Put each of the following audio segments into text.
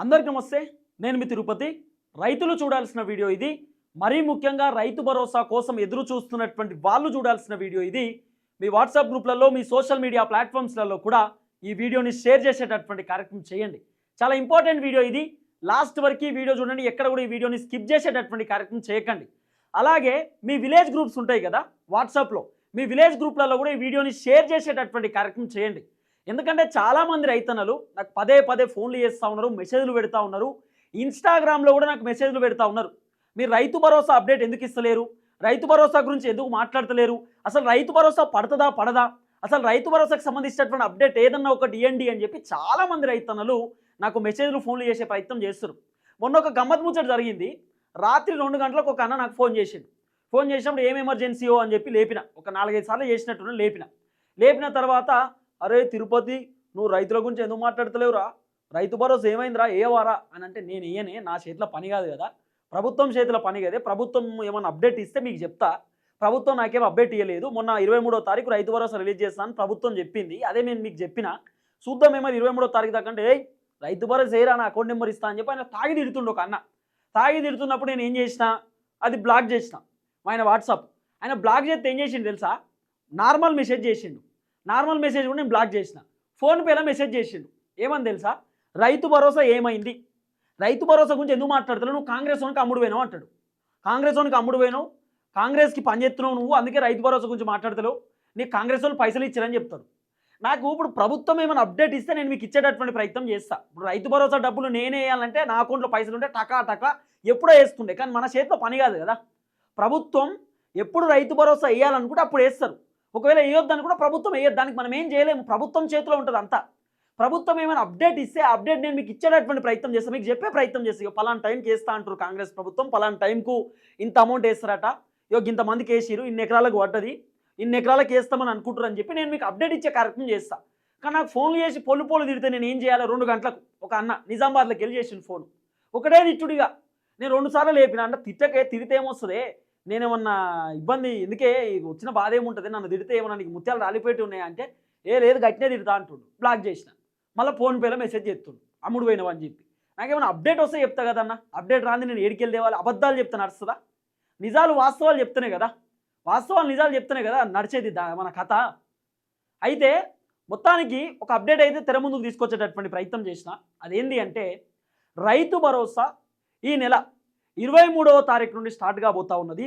అందరికి నమస్తే నేను మీ తిరుపతి. రైతులు చూడాల్సిన వీడియో ఇది. మరీ ముఖ్యంగా రైతు భరోసా కోసం ఎదురు చూస్తున్నటువంటి వాళ్ళు చూడాల్సిన వీడియో ఇది. మీ వాట్సాప్ గ్రూప్లలో మీ సోషల్ మీడియా ప్లాట్ఫామ్స్లలో కూడా ఈ వీడియోని షేర్ చేసేటటువంటి కార్యక్రమం చేయండి. చాలా ఇంపార్టెంట్ వీడియో ఇది. లాస్ట్ వరకు ఈ వీడియో చూడండి ఎక్కడ కూడా ఈ వీడియోని స్కిప్ చేసేటటువంటి కార్యక్రమం చేయకండి. అలాగే మీ విలేజ్ గ్రూప్స్ ఉంటాయి కదా వాట్సాప్లో. మీ విలేజ్ గ్రూప్లలో కూడా ఈ వీడియోని షేర్ చేసేటటువంటి కార్యక్రమం చేయండి. ఎందుకంటే చాలామంది రైతన్నలు నాకు పదే పదే ఫోన్లు చేస్తూ ఉన్నారు మెసేజ్లు పెడతా ఉన్నారు ఇన్స్టాగ్రామ్లో కూడా నాకు మెసేజ్లు పెడతా ఉన్నారు. మీరు రైతు భరోసా అప్డేట్ ఎందుకు ఇస్తలేరు? రైతు భరోసా గురించి ఎందుకు మాట్లాడతలేరు? అసలు రైతు భరోసా పడుతుందా పడదా? అసలు రైతు భరోసాకు సంబంధించినటువంటి అప్డేట్ ఏదన్నా ఒకటి ఇవ్వండి అని చెప్పి చాలామంది రైతన్నలు నాకు మెసేజ్లు ఫోన్లు చేసే ప్రయత్నం చేస్తారు మొన్న ఒక గమ్మత్ ముచ్చట జరిగింది. రాత్రి రెండు గంటలకు ఒక అన్న నాకు ఫోన్ చేసిండు. ఫోన్ చేసినప్పుడు ఏం ఎమర్జెన్సీయో అని చెప్పి లేపిన. ఒక నాలుగైదు సార్లు చేసినట్టు లేపిన. లేపిన తర్వాత అరే తిరుపతి నువ్వు రైతుల గురించి ఎందుకు మాట్లాడతలేవురా? రైతు భరోసా ఏమైందిరా? ఏవారా అని అంటే నేను ఇయ్యనే నా చేతిలో పని కాదు కదా. ప్రభుత్వం చేతిలో పని కదే. ప్రభుత్వం ఏమైనా అప్డేట్ ఇస్తే మీకు చెప్తా. ప్రభుత్వం నాకేం అప్డేట్ ఇవ్వలేదు మొన్న ఇరవై మూడో తారీఖు రైతు భరోసా రిలీజ్ చేస్తానని ప్రభుత్వం చెప్పింది. అదే నేను మీకు చెప్పిన. చూద్దాం ఏమైనా ఇరవై మూడో తారీఖు దాకా అంటే రైతు భరోసా ఏరా నా అకౌంట్ నెంబర్ ఇస్తా అని చెప్పి ఆయన తాగి తిడుతుండు ఒక అన్న. తాగి తిడుతున్నప్పుడు నేను ఏం చేసిన అది బ్లాక్ చేసిన. ఆయన వాట్సాప్. ఆయన బ్లాక్ చేస్తే ఏం చేసిండు తెలుసా? నార్మల్ మెసేజ్ చేసిండు. నార్మల్ మెసేజ్ కూడా నేను బ్లాక్ చేసిన. ఫోన్పేలో మెసేజ్ చేసిండు? ఏమని తెలుసా? రైతు భరోసా ఏమైంది? రైతు భరోసా గురించి ఎందుకు మాట్లాడుతున్నావు? నువ్వు కాంగ్రెస్ వానికి అమ్ముడు పోయినావు అంటాడు. కాంగ్రెస్ వానికి అమ్ముడు పోయినావు. కాంగ్రెస్కి పని చేస్తున్నావు నువ్వు. అందుకే రైతు భరోసా గురించి మాట్లాడతలేవు నీకు కాంగ్రెస్ వాళ్ళు పైసలు ఇచ్చారని చెప్తారు. నాకు ఇప్పుడు ప్రభుత్వం ఏమైనా అప్డేట్ ఇస్తే నేను మీకు ఇచ్చేటటువంటి ప్రయత్నం చేస్తా. ఇప్పుడు రైతు భరోసా డబ్బులు నేనే వేయాలంటే నా అకౌంట్లో పైసలు ఉంటే టకా టకా ఎప్పుడో వేస్తుండే. కానీ మన చేతిలో పని కాదు కదా. ప్రభుత్వం ఎప్పుడు రైతు భరోసా వేయాలనుకుంటే అప్పుడు వేస్తారు. ఒకవేళ వేయొద్దని కూడా ప్రభుత్వం వేయద్దు దానికి మనం ఏం చేయలేము. ప్రభుత్వం చేతిలో ఉంటుంది అంతా. ప్రభుత్వం ఏమైనా అప్డేట్ ఇస్తే అప్డేట్ నేను మీకు ఇచ్చేటటువంటి ప్రయత్నం చేస్తాను మీకు చెప్పే ప్రయత్నం చేస్తాను ఇక పలానా టైంకి వేస్తా అంటారు కాంగ్రెస్ ప్రభుత్వం. పలానా టైంకు ఇంత అమౌంట్ వేస్తారట. ఇక ఇంతమందికి వేసిరు ఇన్ని ఎకరాలకు పడ్డది. ఇన్ని ఎకరాలకు వేస్తామని అనుకుంటారు అని చెప్పి నేను మీకు అప్డేట్ ఇచ్చే కార్యక్రమం చేస్తాను కానీ నాకు ఫోన్లు చేసి పొల్లు పొల్లు తిడితే నేను ఏం చేయాలి? రెండు గంటలకు ఒక అన్న నిజామాబాద్లోకి వెళ్ళి చేసిన ఫోన్. ఒకటే తిట్టుడిగా నేను రెండు సార్లు లేపిన అంటే తిట్టకే తిడితే ఏమొస్తుంది? నేనేమన్నా ఇబ్బంది ఎందుకే వచ్చిన బాధ ఏముంటుంది? నన్ను తిడితే ఏమన్నా నీకు ముత్యాలు రాలిపోయి ఉన్నాయంటే ఏ లేదు గట్టినే తిడతా అంటుండు. బ్లాక్ చేసిన. మళ్ళీ ఫోన్పేలో మెసేజ్ చేస్తుండు. అమ్ముడు పోయినవు? అని చెప్పి. నాకేమైనా అప్డేట్ వస్తే చెప్తా కదన్నా అప్డేట్ రాంది నేను ఏడికెళ్ళి తేవాలి అబద్ధాలు చెప్తే నడుస్తుందా? నిజాలు వాస్తవాలు చెప్తేనే కదా. వాస్తవాలు నిజాలు చెప్తేనే కదా నడిచేది మన కథ. అయితే మొత్తానికి ఒక అప్డేట్ అయితే తెర ముందుకు తీసుకొచ్చేటటువంటి ప్రయత్నం చేసిన. అదేంటి అంటే రైతు భరోసా ఈ నెల ఇరవై మూడవ తారీఖు నుండి స్టార్ట్ కాబోతా ఉన్నది.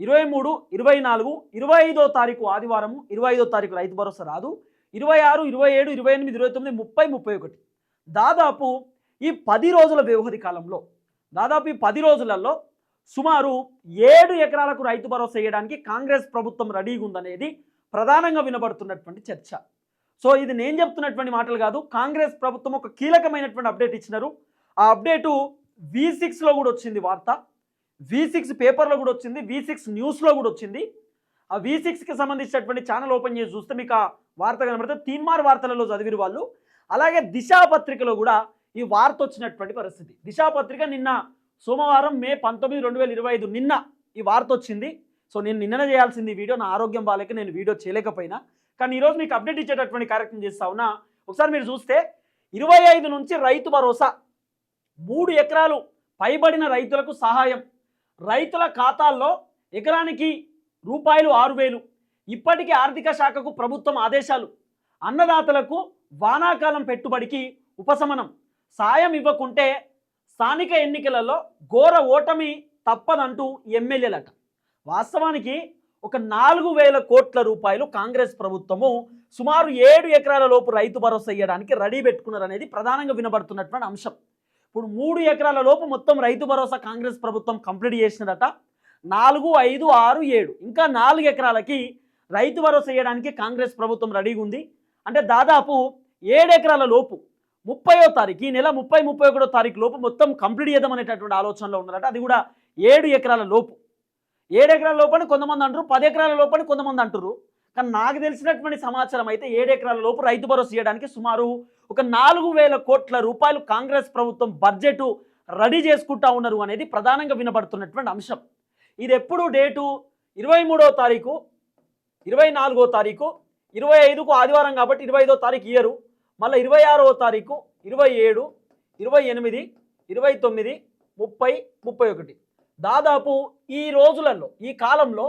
ఇరవై మూడు ఇరవై నాలుగు ఇరవై ఐదో తారీఖు ఆదివారము ఇరవై ఐదో తారీఖు రైతు భరోసా రాదు. ఇరవై ఆరు ఇరవై ఏడు ఇరవై ఎనిమిది ఇరవై తొమ్మిది ముప్పై ముప్పై ఒకటి. దాదాపు ఈ పది రోజుల వ్యవహరి కాలంలో దాదాపు ఈ పది రోజులలో సుమారు ఏడు ఎకరాలకు రైతు భరోసా వేయడానికి కాంగ్రెస్ ప్రభుత్వం రెడీగా ఉందనేది ప్రధానంగా వినబడుతున్నటువంటి చర్చ. సో ఇది నేను చెప్తున్నటువంటి మాటలు కాదు. కాంగ్రెస్ ప్రభుత్వం ఒక కీలకమైనటువంటి అప్డేట్ ఇచ్చినారు. ఆ అప్డేటు వి సిక్స్లో కూడా వచ్చింది వార్త. వి సిక్స్ పేపర్లో కూడా వచ్చింది. వి సిక్స్ న్యూస్లో కూడా వచ్చింది. ఆ వి సిక్స్కి సంబంధించినటువంటి ఛానల్ ఓపెన్ చేసి చూస్తే మీకు ఆ వార్త కనబడితే తీన్మార్ వార్తలలో చదివిన వాళ్ళు. అలాగే దిశాపత్రికలో కూడా ఈ వార్త వచ్చినటువంటి పరిస్థితి. దిశాపత్రిక నిన్న సోమవారం మే పంతొమ్మిది రెండు వేల ఇరవై ఐదు నిన్న ఈ వార్త వచ్చింది. సో నేను నిన్ననే చేయాల్సింది వీడియో. నా ఆరోగ్యం బాగాలేక నేను వీడియో చేయలేకపోయినా. కానీ ఈరోజు మీకు అప్డేట్ ఇచ్చేటటువంటి కార్యక్రమం చేస్తా ఉన్నా. ఒకసారి మీరు చూస్తే ఇరవై ఐదు నుంచి రైతు భరోసా మూడు ఎకరాలు పైబడిన రైతులకు సహాయం. రైతుల ఖాతాల్లో ఎకరానికి రూపాయలు ఆరు వేలు. ఇప్పటికీ ఆర్థిక శాఖకు ప్రభుత్వం ఆదేశాలు. అన్నదాతలకు వానాకాలం పెట్టుబడికి ఉపశమనం. సాయం ఇవ్వకుంటే స్థానిక ఎన్నికలలో ఘోర ఓటమి తప్పదంటూ ఎమ్మెల్యేలట. వాస్తవానికి ఒక నాలుగు వేల కోట్ల రూపాయలు కాంగ్రెస్ ప్రభుత్వము సుమారు ఏడు ఎకరాల లోపు రైతు భరోసా ఇవ్వడానికి రెడీ పెట్టుకున్నారనేది ప్రధానంగా వినబడుతున్నటువంటి అంశం. ఇప్పుడు మూడు ఎకరాల లోపు మొత్తం రైతు భరోసా కాంగ్రెస్ ప్రభుత్వం కంప్లీట్ చేసినదట నాలుగు ఐదు ఆరు ఏడు. ఇంకా నాలుగు ఎకరాలకి రైతు భరోసా వేయడానికి కాంగ్రెస్ ప్రభుత్వం రెడీగా ఉంది. అంటే దాదాపు ఏడు ఎకరాల లోపు ముప్పయో తారీఖు ఈ నెల ముప్పై ముప్పై ఒకటో తారీఖు లోపు మొత్తం కంప్లీట్ చేద్దాం అనేటటువంటి ఆలోచనలో ఉన్నారట అది కూడా ఏడు ఎకరాల లోపు. ఏడు ఎకరాల లోపని కొంతమంది అంటారు పది ఎకరాల లోపని కొంతమంది అంటారు. కానీ నాకు తెలిసినటువంటి సమాచారం అయితే ఏడు లోపు రైతు భరోసా చేయడానికి సుమారు ఒక నాలుగు వేల కోట్ల రూపాయలు కాంగ్రెస్ ప్రభుత్వం బడ్జెట్ రెడీ చేసుకుంటా ఉన్నారు అనేది ప్రధానంగా వినబడుతున్నటువంటి అంశం. ఇది ఎప్పుడు డేటు? ఇరవై మూడో తారీఖు ఇరవై నాలుగో తారీఖు ఇరవై ఐదుకు ఆదివారం కాబట్టి ఇరవై ఐదో తారీఖు ఇయ్యరు మళ్ళీ ఇరవై ఆరో తారీఖు ఇరవై ఏడు ఇరవై ఎనిమిది ఇరవై తొమ్మిది ముప్పై ముప్పై ఒకటి. దాదాపు ఈ రోజులలో ఈ కాలంలో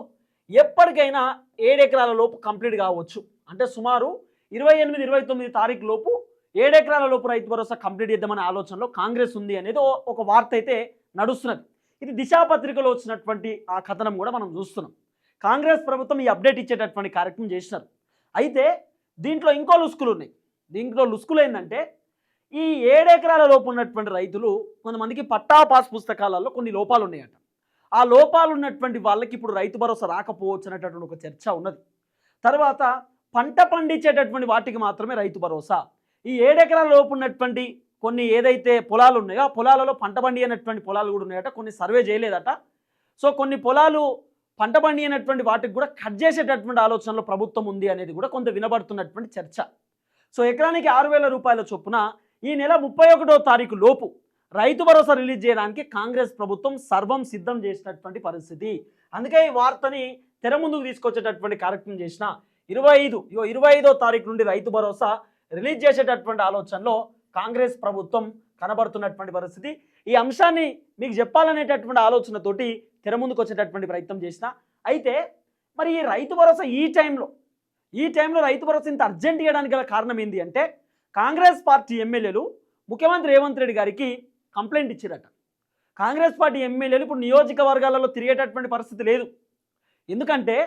ఎప్పటికైనా ఏడెకరాల లోపు కంప్లీట్ కావచ్చు. అంటే సుమారు ఇరవై ఎనిమిది ఇరవై తొమ్మిది తారీఖు లోపు ఏడెకరాల లోపు రైతు భరోసా కంప్లీట్ చేద్దామనే ఆలోచనలో కాంగ్రెస్ ఉంది అనేది ఒక వార్త అయితే నడుస్తున్నది. ఇది దిశాపత్రికలో వచ్చినటువంటి ఆ కథనం కూడా మనం చూస్తున్నాం. కాంగ్రెస్ ప్రభుత్వం ఈ అప్డేట్ ఇచ్చేటటువంటి కార్యక్రమం చేసినారు. అయితే దీంట్లో ఇంకో లుసుకులు ఉన్నాయి. దీంట్లో లుసుకులు ఏంటంటే ఈ ఏడెకరాల లోపు ఉన్నటువంటి రైతులు కొంతమందికి పట్టా పాస్ పుస్తకాలలో కొన్ని లోపాలు ఉన్నాయట. ఆ లోపాలు ఉన్నటువంటి వాళ్ళకి ఇప్పుడు రైతు భరోసా రాకపోవచ్చు అనేటటువంటి ఒక చర్చ ఉన్నది. తర్వాత పంట పండించేటటువంటి వాటికి మాత్రమే రైతు భరోసా. ఈ ఏడెకరాల లోపు ఉన్నటువంటి కొన్ని ఏదైతే పొలాలు ఉన్నాయో ఆ పొలాలలో పంట పండినటువంటి పొలాలు కూడా ఉన్నాయట కొన్ని సర్వే చేయలేదట. సో కొన్ని పొలాలు పంట పండినటువంటి వాటికి కూడా కట్ చేసేటటువంటి ఆలోచనలో ప్రభుత్వం ఉంది అనేది కూడా కొంత వినబడుతున్నటువంటి చర్చ. సో ఎకరానికి ఆరు వేల రూపాయల చొప్పున ఈ నెల ముప్పై ఒకటో తారీఖు లోపు రైతు భరోసా రిలీజ్ చేయడానికి కాంగ్రెస్ ప్రభుత్వం సర్వం సిద్ధం చేసినటువంటి పరిస్థితి. అందుకే ఈ వార్తని తెర ముందుకు తీసుకొచ్చేటటువంటి కార్యక్రమం చేసిన ఇరవై ఐదు ఇగో ఇరవై ఐదో తారీఖు నుండి రైతు భరోసా రిలీజ్ చేసేటటువంటి ఆలోచనలో కాంగ్రెస్ ప్రభుత్వం కనబడుతున్నటువంటి పరిస్థితి. ఈ అంశాన్ని మీకు చెప్పాలనేటటువంటి ఆలోచనతోటి తెర ముందుకు వచ్చేటటువంటి ప్రయత్నం చేసిన. అయితే మరి ఈ రైతు భరోసా ఈ టైంలో ఈ టైంలో రైతు భరోసా ఇంత అర్జెంట్ చేయడానికి గల కారణం ఏంటి అంటే కాంగ్రెస్ పార్టీ ఎమ్మెల్యేలు ముఖ్యమంత్రి రేవంత్ రెడ్డి గారికి కంప్లైంట్ ఇచ్చారట. కాంగ్రెస్ పార్టీ ఎమ్మెల్యేలు ఇప్పుడు నియోజకవర్గాలలో తిరిగేటటువంటి పరిస్థితి లేదు. ఎందుకంటే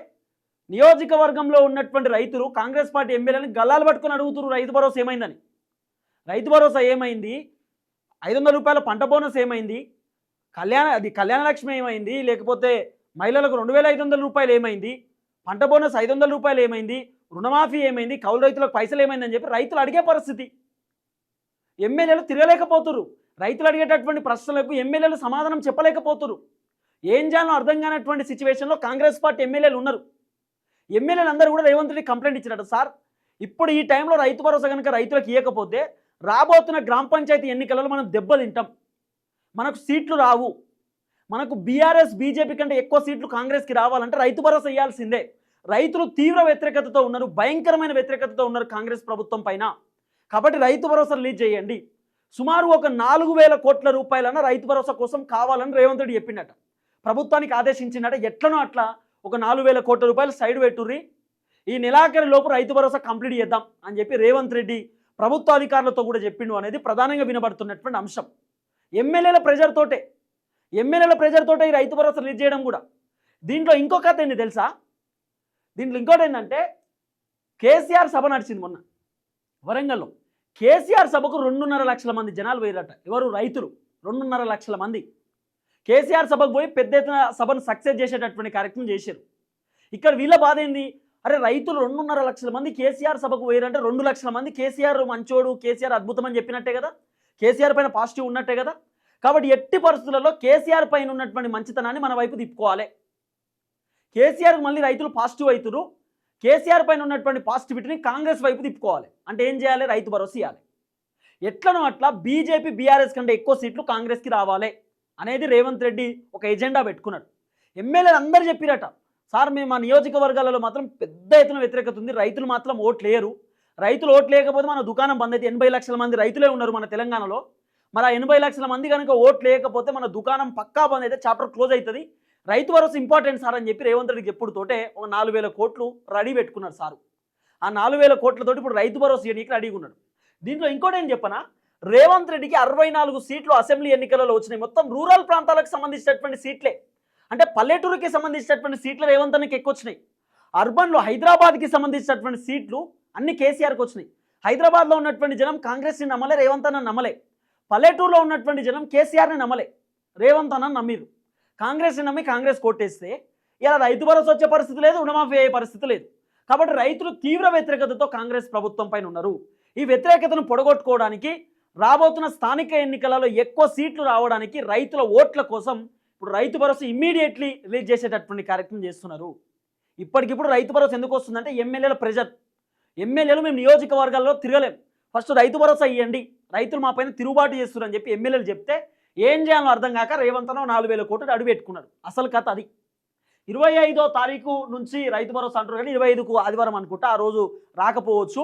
నియోజకవర్గంలో ఉన్నటువంటి రైతులు కాంగ్రెస్ పార్టీ ఎమ్మెల్యేలను గల్లాలు పట్టుకొని అడుగుతున్నారు రైతు భరోసా ఏమైందని. రైతు భరోసా ఏమైంది? ఐదు వందల రూపాయల పంట బోనస్ ఏమైంది? కళ్యాణ అది కళ్యాణ లక్ష్మి ఏమైంది? లేకపోతే మహిళలకు రెండు వేల ఐదు వందల రూపాయలు ఏమైంది? పంట బోనస్ ఐదు వందల రూపాయలు ఏమైంది? రుణమాఫీ ఏమైంది? కౌలు రైతులకు పైసలు ఏమైందని చెప్పి రైతులు అడిగే పరిస్థితి. ఎమ్మెల్యేలు తిరగలేకపోతున్నారు రైతులు అడిగేటటువంటి ప్రశ్నలకు ఎమ్మెల్యేలు సమాధానం చెప్పలేకపోతున్నారు ఏం చేయాలో అర్థం కానటువంటి సిచ్యువేషన్లో కాంగ్రెస్ పార్టీ ఎమ్మెల్యేలు ఉన్నారు. ఎమ్మెల్యేలు అందరూ కూడా రేవంత్ రెడ్డి కంప్లైంట్ ఇచ్చినట్టు. సార్ ఇప్పుడు ఈ టైంలో రైతు భరోసా కనుక రైతులకు ఇవ్వకపోతే రాబోతున్న గ్రామ పంచాయతీ ఎన్నికలలో మనం దెబ్బతింటాం మనకు సీట్లు రావు. మనకు బీఆర్ఎస్ బీజేపీ కంటే ఎక్కువ సీట్లు కాంగ్రెస్కి రావాలంటే రైతు భరోసా ఇవ్వాల్సిందే రైతులు తీవ్ర వ్యతిరేకతతో ఉన్నారు భయంకరమైన వ్యతిరేకతతో ఉన్నారు కాంగ్రెస్ ప్రభుత్వం పైన. కాబట్టి రైతు భరోసా రిలీజ్ చేయండి. సుమారు ఒక నాలుగు వేల కోట్ల రూపాయలన్న రైతు భరోసా కోసం కావాలని రేవంత్ రెడ్డి చెప్పిండట. ప్రభుత్వానికి ఆదేశించిండట ఎట్లనో అట్లా ఒక నాలుగు వేల కోట్ల రూపాయలు సైడ్ పెట్టుర్రి ఈ నెలాఖరి లోపు రైతు భరోసా కంప్లీట్ చేద్దాం అని చెప్పి రేవంత్ రెడ్డి ప్రభుత్వ అధికారులతో కూడా చెప్పిండు అనేది ప్రధానంగా వినబడుతున్నటువంటి అంశం. ఎమ్మెల్యేల ప్రెజర్ తోటే ఎమ్మెల్యేల ప్రెజర్ తోటే ఈ రైతు భరోసా రిలీజ్ చేయడం కూడా. దీంట్లో ఇంకో కథ ఏంది తెలుసా? దీంట్లో ఇంకోటి ఏంటంటే కేసీఆర్ సభ నడిచింది మొన్న వరంగల్లో. కేసీఆర్ సభకు రెండున్నర లక్షల మంది జనాలు పోయారట ఎవరు? రైతులు. రెండున్నర లక్షల మంది. కేసీఆర్ సభకు పోయి పెద్ద ఎత్తున సభను సక్సెస్ చేసేటటువంటి కార్యక్రమం చేశారు. ఇక్కడ వీళ్ళ బాధ ఏంది? అరే రైతులు రెండున్నర లక్షల మంది కేసీఆర్ సభకు పోయారంటే రెండు లక్షల మంది కేసీఆర్ మంచోడు కేసీఆర్ అద్భుతం అని చెప్పినట్టే కదా? కేసీఆర్ పైన పాజిటివ్ ఉన్నట్టే కదా? కాబట్టి ఎట్టి పరిస్థితులలో కేసీఆర్ పైన ఉన్నటువంటి మంచితనాన్ని మన వైపు తిప్పుకోవాలి. కేసీఆర్ మళ్ళీ రైతులు పాజిటివ్ అవుతున్నారు కేసీఆర్ పైన ఉన్నటువంటి పాజిటివిటీని కాంగ్రెస్ వైపు తిప్పుకోవాలి. అంటే ఏం చేయాలి? రైతు భరోసా ఇవ్వాలి ఎట్లనో అట్లా బీజేపీ బీఆర్ఎస్ కంటే ఎక్కువ సీట్లు కాంగ్రెస్కి రావాలి అనేది రేవంత్ రెడ్డి ఒక ఎజెండా పెట్టుకున్నాడు. ఎమ్మెల్యేలు అందరూ చెప్పిరట సార్ మేము మా నియోజకవర్గాలలో మాత్రం పెద్ద ఎత్తున వ్యతిరేకత ఉంది. రైతులు మాత్రం ఓట్లు లేరు రైతులు ఓట్లు లేకపోతే మన దుకాణం బంద్ అయితే ఎనభై లక్షల మంది రైతులే ఉన్నారు మన తెలంగాణలో. మరి ఆ ఎనభై లక్షల మంది కనుక ఓట్లు లేకపోతే మన దుకాణం పక్కా బంద్ అయితే చాప్టర్ క్లోజ్ అవుతుంది రైతు భరోసా ఇంపార్టెంట్ సార్ అని చెప్పి రేవంత్ రెడ్డికి ఎప్పుడుతోటే ఒక నాలుగు వేల కోట్లు రెడీ పెట్టుకున్నారు సారు. ఆ నాలుగు వేల కోట్లతోటి ఇప్పుడు రైతు భరోసా ఇవ్వడానికి రెడీగా ఉన్నాడు. దీంట్లో ఇంకోటి ఏం చెప్పనా? రేవంత్ రెడ్డికి అరవై నాలుగు సీట్లు అసెంబ్లీ ఎన్నికలలో వచ్చినాయి. మొత్తం రూరల్ ప్రాంతాలకు సంబంధించినటువంటి సీట్లే. అంటే పల్లెటూరుకి సంబంధించినటువంటి సీట్లు రేవంత్ అన్నకి ఎక్కువ వచ్చినాయి అర్బన్లో హైదరాబాద్కి సంబంధించినటువంటి సీట్లు అన్ని కేసీఆర్కి వచ్చినాయి. హైదరాబాద్లో ఉన్నటువంటి జనం కాంగ్రెస్ని నమ్మలే రేవంత్ అన్న నమ్మలే. పల్లెటూరులో ఉన్నటువంటి జనం కేసీఆర్ని నమ్మలే రేవంత్ అన్న నమ్మిరు. కాంగ్రెస్ నమ్మి కాంగ్రెస్ కొట్టేస్తే ఇలా రైతు భరోసా వచ్చే పరిస్థితి లేదు రుణమాఫీ అయ్యే పరిస్థితి లేదు. కాబట్టి రైతులు తీవ్ర వ్యతిరేకతతో కాంగ్రెస్ ప్రభుత్వం పైన ఉన్నారు. ఈ వ్యతిరేకతను పొడగొట్టుకోవడానికి రాబోతున్న స్థానిక ఎన్నికలలో ఎక్కువ సీట్లు రావడానికి రైతుల ఓట్ల కోసం ఇప్పుడు రైతు భరోసా ఇమ్మీడియట్లీ రిలీజ్ చేసేటటువంటి కార్యక్రమం చేస్తున్నారు. ఇప్పటికిప్పుడు రైతు భరోసా ఎందుకు వస్తుందంటే ఎమ్మెల్యేల ప్రెజర్. ఎమ్మెల్యేలు మేము నియోజకవర్గాల్లో తిరగలేం. ఫస్ట్ రైతు భరోసా ఇవ్వండి రైతులు మా పైన తిరుగుబాటు చేస్తున్నారని చెప్పి ఎమ్మెల్యేలు చెప్తే ఏం చేయాలో అర్థం కాక రేవంతనో నాలుగు వేల కోట్లు అడుగుపెట్టుకున్నాడు అసలు కథ అది. ఇరవై ఐదో తారీఖు నుంచి రైతు భరోసా అంటారు కానీ ఇరవై ఐదుకు ఆదివారం అనుకుంటా ఆ రోజు రాకపోవచ్చు.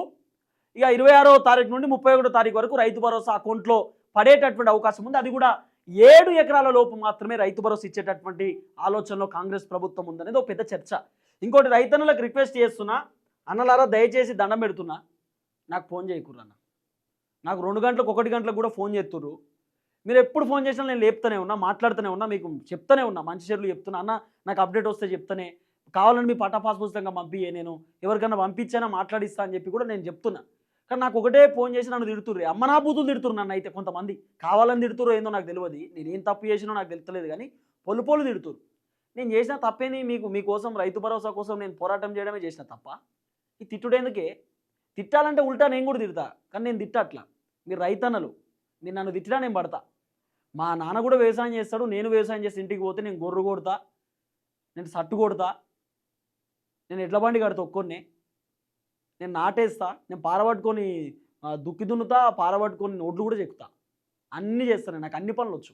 ఇక ఇరవై ఆరో తారీఖు నుండి ముప్పై ఒకటో తారీఖు వరకు రైతు భరోసా అకౌంట్లో పడేటటువంటి అవకాశం ఉంది. అది కూడా ఏడు ఎకరాల లోపు మాత్రమే రైతు భరోసా ఇచ్చేటటువంటి ఆలోచనలో కాంగ్రెస్ ప్రభుత్వం ఉందనేది ఒక పెద్ద చర్చ. ఇంకోటి రైతన్నులకు రిక్వెస్ట్ చేస్తున్నా అన్నలారా దయచేసి దండం పెడుతున్నా. నాకు ఫోన్ చేయకుర్రన్న. నాకు రెండు గంటలకు ఒకటి గంటలకు కూడా ఫోన్ చేస్తుర్రు. మీరు ఎప్పుడు ఫోన్ చేసినా నేను లేపుతూనే ఉన్నా మాట్లాడుతూనే ఉన్నా మీకు చెప్తానే ఉన్నా మంచి చెట్లు చెప్తున్నా అన్న నాకు అప్డేట్ వస్తే చెప్తానే కావాలని మీ పట్టా పాస్ పుస్తకంగా పంపియే నేను ఎవరికైనా పంపించానా మాట్లాడిస్తా అని చెప్పి కూడా నేను చెప్తున్నా. కానీ నాకు ఒకటే ఫోన్ చేసి నన్ను తిడుతుర్రు అమ్మ నా బూతులు తిడుతుర్రు నన్ను అయితే కొంతమంది. కావాలని తిడుతుర్రు ఏందో నాకు తెలియదు నేను ఏం తప్పు చేసినో నాకు తెలుస్తలేదు కానీ పొలు పొలు తిడుతురు నేను చేసిన తప్పేని మీకు మీకోసం రైతు భరోసా కోసం నేను పోరాటం చేయడమే చేసిన తప్ప. ఈ తిట్టుడేందుకే? తిట్టాలంటే ఉల్టా నేను కూడా తిడతా కానీ నేను తిట్టా అట్లా మీరు రైతన్నలు నేను నన్ను తిట్టినా నేను పడతా. మా నాన్న కూడా వ్యవసాయం చేస్తాడు నేను వ్యవసాయం చేసి ఇంటికి పోతే నేను గొర్రు కొడతా నేను సట్టు కొడతా నేను ఎడ్ల బండి కడతా ఒక్కొన్నే. నేను నాటేస్తా నేను పారబట్టుకొని దుక్కి దున్నుతా పారబట్టుకొని నోట్లు కూడా చెక్కుతా. అన్నీ చేస్తాను నాకు అన్ని పనులు వచ్చు.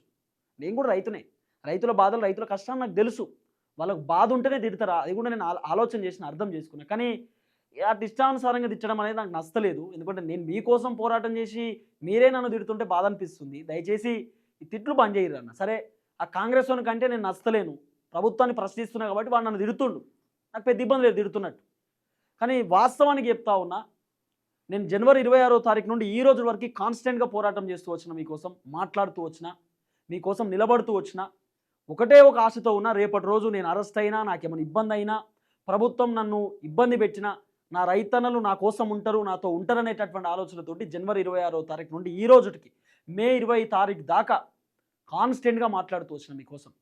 నేను కూడా రైతునే. రైతుల బాధలు రైతుల కష్టం నాకు తెలుసు. వాళ్ళకు బాధ ఉంటేనే తిడతారా అది కూడా నేను ఆలోచన చేసిన అర్థం చేసుకున్నా. కానీ అటు ఇష్టానుసారంగా తిట్టడం అనేది నాకు నచ్చలేదు. ఎందుకంటే నేను మీకోసం పోరాటం చేసి మీరే నన్ను తిడుతుంటే బాధ అనిపిస్తుంది. దయచేసి ఈ తిట్లు బంద్ చేయరు అన్న. సరే ఆ కాంగ్రెస్ వాని కంటే నేను నచ్చలేను. ప్రభుత్వాన్ని ప్రశ్నిస్తున్నా కాబట్టి వాడు నన్ను తిడుతుండు. నాకు పెద్ద ఇబ్బంది లేదు తిడుతున్నట్టు. కానీ వాస్తవానికి చెప్తా ఉన్నా నేను జనవరి ఇరవై ఆరో తారీఖు నుండి ఈ రోజు వరకు కాన్స్టెంట్గా పోరాటం చేస్తూ వచ్చిన మీకోసం మాట్లాడుతూ వచ్చిన మీకోసం నిలబడుతూ వచ్చిన ఒకటే ఒక ఆశతో ఉన్నా రేపటి రోజు నేను అరెస్ట్ అయినా నాకేమైనా ఇబ్బంది అయినా ప్రభుత్వం నన్ను ఇబ్బంది పెట్టినా నా రైతన్నలు నా కోసం ఉంటారు నాతో ఉంటారనేటటువంటి ఆలోచనతోటి జనవరి ఇరవై ఆరో తారీఖు నుండి ఈ రోజుకి మే ఇరవై తారీఖు దాకా కాన్స్టెంట్గా మాట్లాడుతూ వచ్చిన మీకోసం.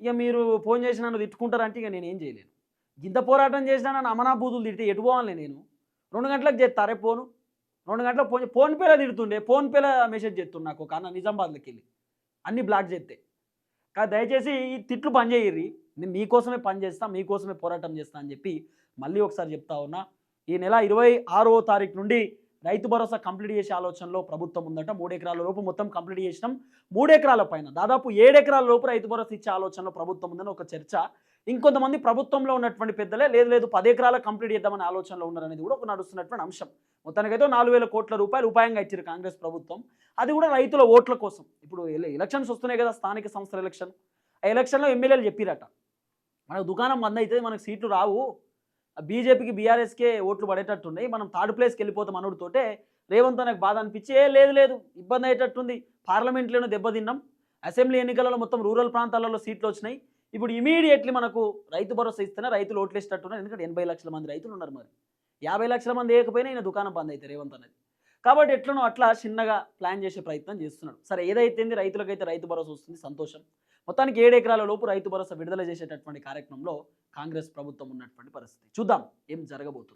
ఇక మీరు ఫోన్ చేసి నన్ను తిట్టుకుంటారంటే ఇక నేను ఏం చేయలేను. ఇంత పోరాటం చేసినా నన్ను అమనా బూతులు తిడితే ఎటు పోవాలి నేను? రెండు గంటలకు చేస్తారే ఫోను? రెండు గంటలకు ఫోన్ ఫోన్పేలో తిడుతుండే ఫోన్పేలో మెసేజ్ చేస్తుండే నాకు ఒక అన్న నిజామాబాద్లోకి వెళ్ళి. అన్నీ బ్లాక్ చేస్తే కానీ దయచేసి ఈ తిట్లు పనిచేయర్రి నేను మీకోసమే పని చేస్తా మీకోసమే పోరాటం చేస్తా అని చెప్పి మళ్ళీ ఒకసారి చెప్తా ఉన్నా. ఈ నెల ఇరవై ఆరో తారీఖు నుండి రైతు భరోసా కంప్లీట్ చేసే ఆలోచనలో ప్రభుత్వం ఉందట. మూడెకరాల లోపు మొత్తం కంప్లీట్ చేసినాం. మూడెకరాల పైన దాదాపు ఏడెకరాల లోపు రైతు భరోసా ఇచ్చే ఆలోచనలో ప్రభుత్వం ఉందని ఒక చర్చ. ఇంకొంతమంది ప్రభుత్వంలో ఉన్నటువంటి పెద్దలే లేదు లేదు పది ఎకరాల కంప్లీట్ చేద్దామనే ఆలోచనలో ఉన్నారనేది కూడా ఒక నడుస్తున్నటువంటి అంశం. మొత్తానికైతే నాలుగు వేల కోట్ల రూపాయలు ఉపాయంగా ఇచ్చారు కాంగ్రెస్ ప్రభుత్వం. అది కూడా రైతుల ఓట్ల కోసం. ఇప్పుడు ఎలక్షన్స్ వస్తున్నాయి కదా స్థానిక సంస్థల ఎలక్షన్. ఆ ఎలక్షన్లో ఎమ్మెల్యేలు చెప్పిరట. మనకు దుకాణం బంద్ అయితే మనకు సీట్లు రావు. బీజేపీకి బీఆర్ఎస్కే ఓట్లు పడేటట్టున్నాయి మనం థర్డ్ ప్లేస్కి వెళ్ళిపోతాం అనుడితోటే రేవంత్ నాకు బాధ అనిపించి ఏ లేదు లేదు. ఇబ్బంది అయ్యేటట్టుంది. పార్లమెంట్లోనే దెబ్బతిన్నాం. అసెంబ్లీ ఎన్నికలలో మొత్తం రూరల్ ప్రాంతాలలో సీట్లు వచ్చినాయి. ఇప్పుడు ఇమీడియట్లీ మనకు రైతు భరోసా ఇస్తేనే రైతులు ఓట్లు వేసేటట్టున్నారు ఎందుకంటే ఎనభై లక్షల మంది రైతులు ఉన్నారు మరి. యాభై లక్షల మంది వేయకపోయినా ఈయన దుకాణం బంద్ అయితే రేవంత్ అనేది. కాబట్టి ఎట్లనో అట్లా చిన్నగా ప్లాన్ చేసే ప్రయత్నం చేస్తున్నాడు. సరే ఏదైతే రైతులకైతే రైతు భరోసా వస్తుంది సంతోషం. మొత్తానికి ఏడు ఎకరాల లోపు రైతు భరోసా విడుదల చేసేటటువంటి కార్యక్రమంలో కాంగ్రెస్ ప్రభుత్వం ఉన్నటువంటి పరిస్థితి. చూద్దాం ఏం జరగబోతుంది.